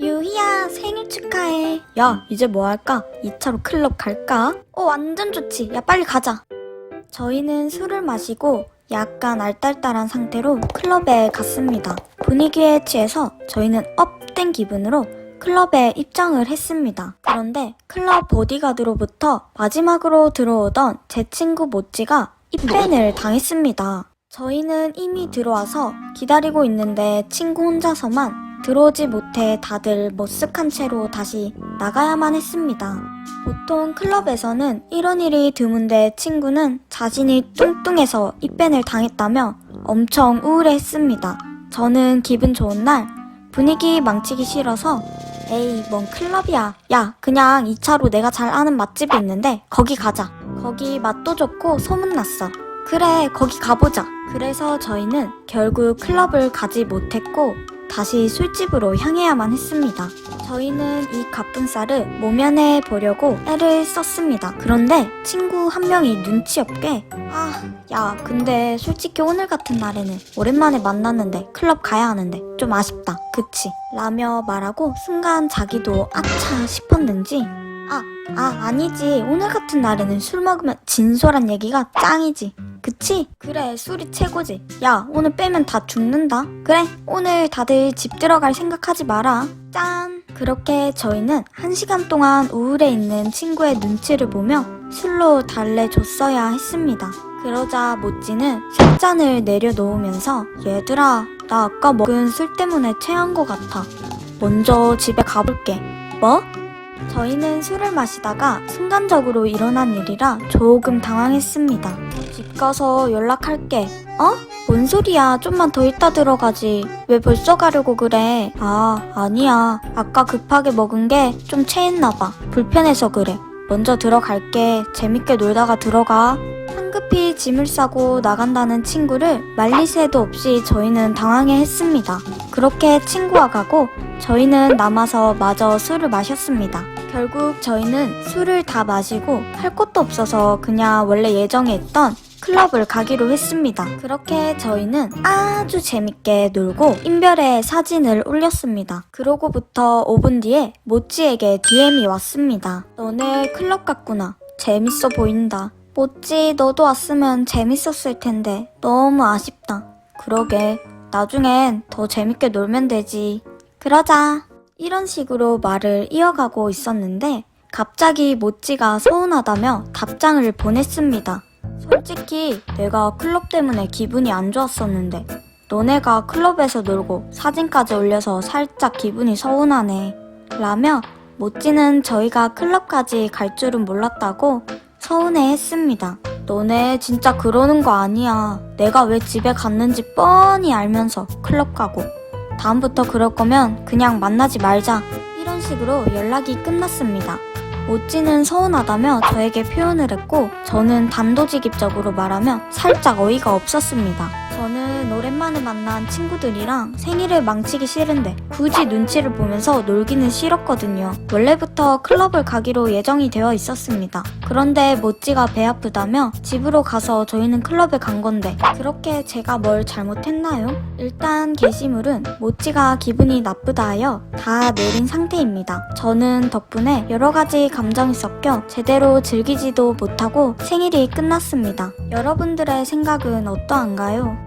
유희야 생일 축하해. 야 이제 뭐 할까? 2차로 클럽 갈까? 어 완전 좋지. 야 빨리 가자. 저희는 술을 마시고 약간 알딸딸한 상태로 클럽에 갔습니다. 분위기에 취해서 저희는 업된 기분으로 클럽에 입장을 했습니다. 그런데 클럽 보디가드로부터 마지막으로 들어오던 제 친구 모찌가 입밴을 당했습니다. 저희는 이미 들어와서 기다리고 있는데 친구 혼자서만 들어오지 못해 다들 머쓱한 채로 다시 나가야만 했습니다. 보통 클럽에서는 이런 일이 드문데 친구는 자신이 뚱뚱해서 입밴을 당했다며 엄청 우울해했습니다. 저는 기분 좋은 날 분위기 망치기 싫어서 에이 뭔 클럽이야 야 그냥 2차로 내가 잘 아는 맛집이 있는데 거기 가자 거기 맛도 좋고 소문났어 그래 거기 가보자 그래서 저희는 결국 클럽을 가지 못했고 다시 술집으로 향해야만 했습니다. 저희는 이 가뿐살을 모면해 보려고 애를 썼습니다. 그런데 친구 한 명이 눈치 없게 아, 야, 근데 솔직히 오늘 같은 날에는 오랜만에 만났는데 클럽 가야 하는데 좀 아쉽다. 그치? 라며 말하고 순간 자기도 아차 싶었는지 아, 아, 아니지. 오늘 같은 날에는 술 먹으면 진솔한 얘기가 짱이지. 그치? 그래, 술이 최고지. 야, 오늘 빼면 다 죽는다. 그래, 오늘 다들 집 들어갈 생각하지 마라. 짠! 그렇게 저희는 한 시간 동안 우울해 있는 친구의 눈치를 보며 술로 달래줬어야 했습니다. 그러자 모찌는 세 잔을 내려놓으면서 얘들아, 나 아까 먹은 술 때문에 체한 것 같아. 먼저 집에 가볼게. 뭐? 저희는 술을 마시다가 순간적으로 일어난 일이라 조금 당황했습니다. 집 가서 연락할게. 어? 뭔 소리야. 좀만 더 있다 들어가지. 왜 벌써 가려고 그래? 아, 아니야. 아까 급하게 먹은 게 좀 체했나봐. 불편해서 그래. 먼저 들어갈게. 재밌게 놀다가 들어가. 황급히 짐을 싸고 나간다는 친구를 말릴 새도 없이 저희는 당황해 했습니다. 그렇게 친구와 가고 저희는 남아서 마저 술을 마셨습니다. 결국 저희는 술을 다 마시고 할 것도 없어서 그냥 원래 예정에 있던 클럽을 가기로 했습니다. 그렇게 저희는 아주 재밌게 놀고 인별에 사진을 올렸습니다. 그러고부터 5분 뒤에 모찌에게 DM이 왔습니다. 너네 클럽 갔구나. 재밌어 보인다. 모찌 너도 왔으면 재밌었을 텐데 너무 아쉽다. 그러게 나중엔 더 재밌게 놀면 되지. 그러자. 이런 식으로 말을 이어가고 있었는데 갑자기 모찌가 서운하다며 답장을 보냈습니다. 솔직히 내가 클럽 때문에 기분이 안 좋았었는데 너네가 클럽에서 놀고 사진까지 올려서 살짝 기분이 서운하네. 라며 모찌는 저희가 클럽까지 갈 줄은 몰랐다고 서운해 했습니다. 너네 진짜 그러는 거 아니야. 내가 왜 집에 갔는지 뻔히 알면서 클럽 가고. 다음부터 그럴 거면 그냥 만나지 말자. 이런 식으로 연락이 끝났습니다. 모찌는 서운하다며 저에게 표현을 했고 저는 단도직입적으로 말하며 살짝 어이가 없었습니다. 저는 오랜만에 만난 친구들이랑 생일을 망치기 싫은데 굳이 눈치를 보면서 놀기는 싫었거든요. 원래부터 클럽을 가기로 예정이 되어 있었습니다. 그런데 모찌가 배 아프다며 집으로 가서 저희는 클럽에 간 건데 그렇게 제가 뭘 잘못했나요? 일단 게시물은 모찌가 기분이 나쁘다 하여 다 내린 상태입니다. 저는 덕분에 여러 가지 감정이 섞여 제대로 즐기지도 못하고 생일이 끝났습니다. 여러분들의 생각은 어떠한가요?